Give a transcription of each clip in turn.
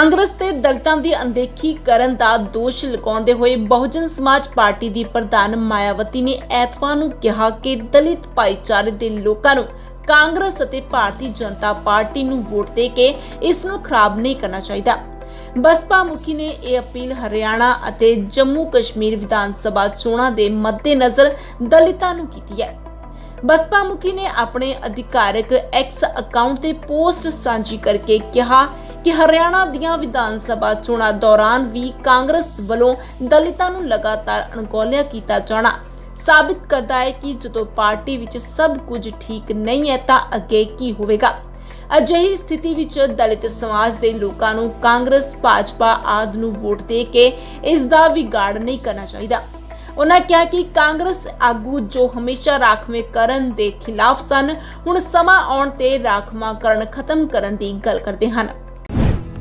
ਕਾਂਗਰਸ ਤੇ ਦਲਿਤਾਂ ਦੀ ਅਣਦੇਖੀ ਕਰਨ ਦਾ ਦੋਸ਼ ਲਗਾਉਂਦੇ ਹੋਏ ਬਹੁਜਨ ਸਮਾਜ ਪਾਰਟੀ ਦੀ ਪ੍ਰਧਾਨ ਮਾਇਆਵਤੀ ਨੇ ਐਤਵਾਰ ਨੂੰ ਕਿਹਾ ਕਿ ਦਲਿਤ ਭਾਈਚਾਰੇ ਦੇ ਲੋਕਾਂ ਨੂੰ ਕਾਂਗਰਸ ਅਤੇ ਭਾਰਤੀ ਜਨਤਾ ਪਾਰਟੀ ਨੂੰ ਵੋਟ ਦੇ ਕੇ ਇਸ ਨੂੰ ਖਰਾਬ ਨਹੀਂ ਕਰਨਾ ਚਾਹੀਦਾ। ਬਸਪਾ ਮੁਖੀ ਨੇ ਇਹ ਅਪੀਲ ਹਰਿਆਣਾ ਅਤੇ ਜੰਮੂ ਕਸ਼ਮੀਰ ਵਿਧਾਨ ਸਭਾ ਚੋਣਾਂ ਦੇ ਮੱਦੇਨਜ਼ਰ ਦਲਿਤਾਂ ਨੂੰ ਕੀਤੀ ਹੈ। ਬਸਪਾ ਮੁਖੀ ਨੇ ਆਪਣੇ ਅਧਿਕਾਰਕ ਐਕਸ ਅਕਾਊਂਟ ਤੇ ਪੋਸਟ ਸਾਂਝੀ ਕਰਕੇ ਕਿਹਾ ਕਿ ਹਰਿਆਣਾ ਦੀਆਂ ਵਿਧਾਨ ਸਭਾ ਚੋਣਾਂ ਦੌਰਾਨ ਵੀ ਕਾਂਗਰਸ ਵੱਲੋਂ ਦਲਿਤਾਂ ਨੂੰ ਲਗਾਤਾਰ ਅਣਗੌਲਿਆ ਕੀਤਾ ਜਾਣਾ ਸਾਬਿਤ ਕਰਦਾ ਹੈ ਕਿ ਜਦੋਂ ਪਾਰਟੀ ਵਿੱਚ ਸਭ ਕੁਝ ਠੀਕ ਨਹੀਂ ਹੈ ਤਾਂ ਅੱਗੇ ਕੀ ਹੋਵੇਗਾ। ਅਜਿਹੀ ਸਥਿਤੀ ਵਿੱਚ ਦਲਿਤ ਸਮਾਜ ਦੇ ਲੋਕਾਂ ਨੂੰ ਕਾਂਗਰਸ, ਭਾਜਪਾ ਆਦ ਨੂੰ ਵੋਟ ਦੇ ਕੇ ਇਸ ਦਾ ਵਿਗਾੜ ਨਹੀਂ ਕਰਨਾ ਚਾਹੀਦਾ। ਉਹਨਾਂ ਕਿਹਾ ਕਿ ਕਾਂਗਰਸ ਆਗੂ ਜੋ ਹਮੇਸ਼ਾ ਰਾਖਵੇਂ ਕਰਨ ਦੇ ਖਿਲਾਫ ਸਨ, ਹੁਣ ਸਮਾਂ ਆਉਣ ਤੇ ਰਾਖਵਾਂਕਰਨ ਖਤਮ ਕਰਨ ਦੀ ਗੱਲ ਕਰਦੇ ਹਨ।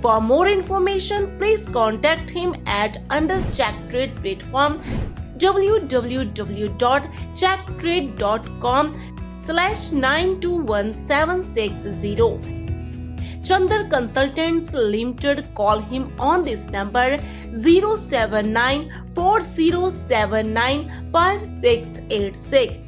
For more information, please contact him at under Check Trade platform www.checktrade.com slash 921760. Chandar Consultants Limited call him on this number 079 4079 5686.